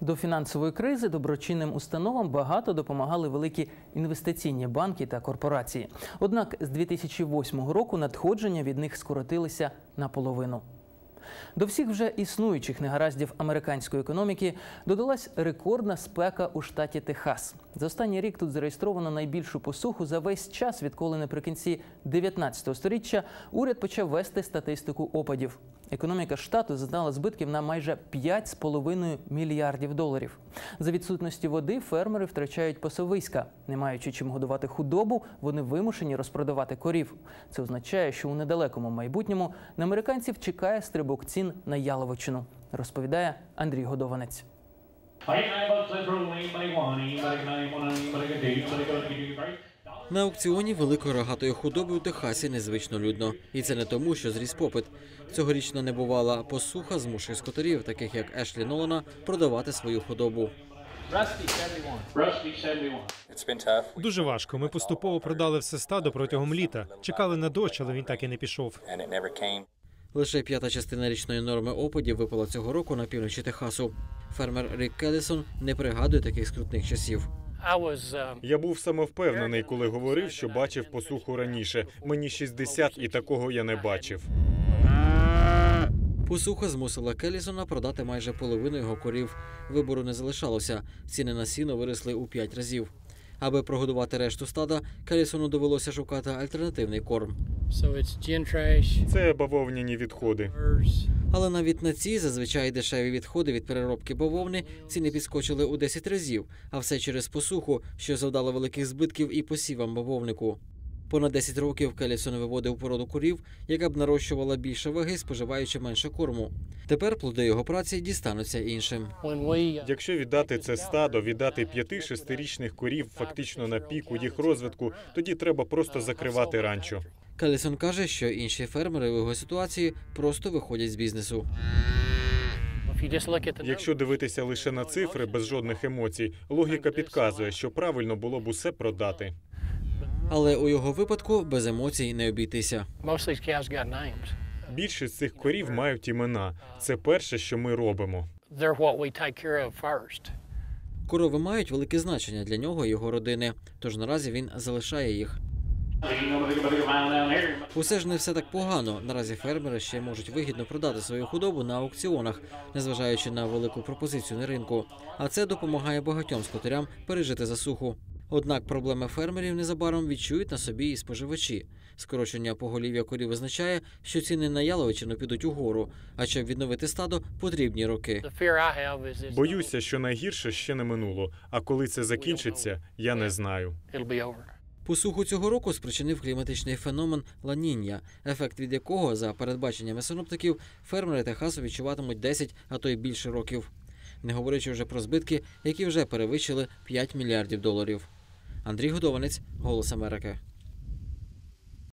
До фінансової кризи доброчинним установам багато допомагали великі інвестиційні банки та корпорації. Однак з 2008 року надходження від них скоротилися наполовину. До всіх вже існуючих негараздів американської економіки додалась рекордна спека у штаті Техас. За останній рік тут зареєстровано найбільшу посуху за весь час, відколи наприкінці 19 століття уряд почав вести статистику опадів. Економіка штату зазнала збитків на майже 5,5 мільярдів доларів. За відсутності води фермери втрачають пасовиська. Не маючи чим годувати худобу, вони вимушені розпродавати корів. Це означає, що у недалекому майбутньому на американців чекає стрибок цін на яловичину, розповідає Андрій Годованець. На аукціоні великої рогатої худоби у Техасі незвично людно. І це не тому, що зріс попит. Цьогорічно не бувала посуха змушує скотарів, таких як Ешлі Нолана, продавати свою худобу. Дуже важко. Ми поступово продали все стадо протягом літа. Чекали на дощ, але він так і не пішов. Лише п'ята частина річної норми опадів випала цього року на півночі Техасу. Фермер Рік Келлісон не пригадує таких скрутних часів. Я був самовпевнений, коли говорив, що бачив посуху раніше. Мені 60 і такого я не бачив. Посуха змусила Келлісона продати майже половину його корів. Вибору не залишалося. Ціни на сіно виросли у п'ять разів. Аби прогодувати решту стада, Келлісону довелося шукати альтернативний корм. So it's gin trash. Це бавовняні відходи. Але навіть на ці зазвичай дешеві відходи від переробки бавовни ціни підскочили у 10 разів, а все через посуху, що завдало великих збитків і посівам бавовнику. Понад 10 років Келісон виводив породу курів, яка б нарощувала більше ваги, споживаючи менше корму. Тепер плоди його праці дістануться іншим. Uh, Якщо віддати це стадо, віддати п'яти-шестирічних корів фактично на піку їх розвитку, тоді треба просто закривати ранчо. Келісон каже, що інші фермери в його ситуації просто виходять з бізнесу. Якщо дивитися лише на цифри без жодних емоцій, логіка підказує, що правильно було б усе продати. Але у його випадку без емоцій не обійтися. Більшість цих корів мають імена. Це перше, що ми робимо. Корови мають велике значення для нього і його родини, тож наразі він залишає їх. Усе ж не все так погано. Наразі фермери ще можуть вигідно продати свою худобу на аукціонах, незважаючи на велику пропозицію на ринку. А це допомагає багатьом скотарям пережити засуху. Однак проблеми фермерів незабаром відчують на собі і споживачі. Скорочення поголів'я корів означає, що ціни на яловичину підуть угору, а щоб відновити стадо, потрібні роки. Боюся, що найгірше ще не минуло. А коли це закінчиться, я не знаю. Посуху цього року спричинив кліматичний феномен ланіння, ефект від якого, за передбаченнями синоптиків, фермери Техасу відчуватимуть 10, а то й більше років. Не говорячи вже про збитки, які вже перевищили 5 мільярдів доларів. Андрій Годованець, Голос Америки.